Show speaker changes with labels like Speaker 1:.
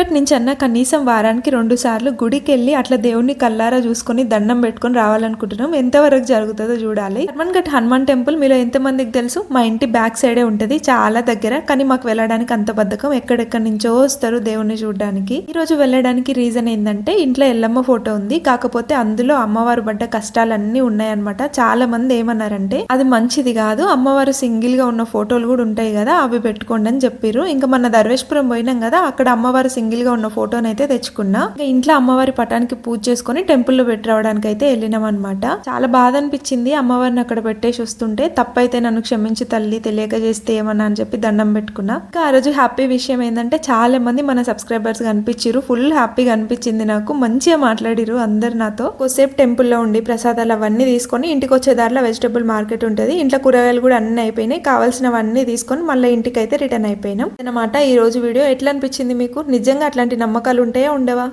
Speaker 1: ఇప్పటి నుంచి అన్న కనీసం వారానికి రెండు సార్లు గుడికి వెళ్ళి అట్లా దేవుణ్ణి కల్లారా చూసుకొని దండం పెట్టుకొని రావాలనుకుంటున్నాం. ఎంతవరకు జరుగుతుందో చూడాలి. హనుమాన్ గట్ హనుమాన్ టెంపుల్ మీలో ఎంతమందికి తెలుసు? మా ఇంటి బ్యాక్ సైడే ఉంటుంది చాలా దగ్గర. కానీ మాకు వెళ్ళడానికి అంత బద్ధకం. ఎక్కడెక్కడి నుంచో వస్తారు దేవుణ్ణి చూడడానికి. ఈ రోజు వెళ్ళడానికి రీజన్ ఏంటంటే ఇంట్లో ఎల్లమ్మ ఫోటో ఉంది. కాకపోతే అందులో అమ్మవారు పడ్డ కష్టాలన్నీ ఉన్నాయన్నమాట. చాలా మంది ఏమన్నారంటే అది మంచిది కాదు. అమ్మవారు సింగిల్గా ఉన్న ఫోటోలు కూడా ఉంటాయి కదా అవి పెట్టుకోండి అని చెప్పారు ఇంకా మన దర్వేశ్వరం పోయినాం కదా అక్కడ అమ్మవారు సింగిల్ గా ఉన్న ఫోటోని అయితే తెచ్చుకున్నా. ఇంకా ఇంట్లో అమ్మవారి పటానికి పూజ చేసుకొని టెంపుల్లో పెట్టి రావడానికి అయితే వెళ్ళినాం అనమాట చాలా బాధ అనిపించింది అమ్మవారిని అక్కడ పెట్టేసి వస్తుంటే తప్పైతే నన్ను క్షమించి తల్లి తెలియక చేస్తే ఏమన్నా అని చెప్పి దండం పెట్టుకున్నా. ఇంకా ఆ రోజు హ్యాపీ విషయం ఏంటంటే చాలా మంది మన సబ్స్క్రైబర్స్ కనిపించారు ఫుల్ హ్యాపీగా అనిపించింది నాకు. మంచిగా మాట్లాడిరు అందరు నాతో. కొద్దిసేపు టెంపుల్లో ఉండి ప్రసాదాలు అవన్నీ తీసుకొని ఇంటికి వచ్చే దారిలో వెజిటబుల్ మార్కెట్ ఉంటుంది. ఇంట్లో కూరగాయలు కూడా అన్ని అయిపోయినాయి. కావాల్సినవన్నీ తీసుకొని మళ్ళీ ఇంటికి అయితే రిటర్న్ అయిపోయినాం. అన్నమాట ఈ రోజు వీడియో. ఎట్లా అనిపించింది మీకు? నిజంగా అట్లాంటి నమ్మకాలు ఉంటాయా ఉండవా?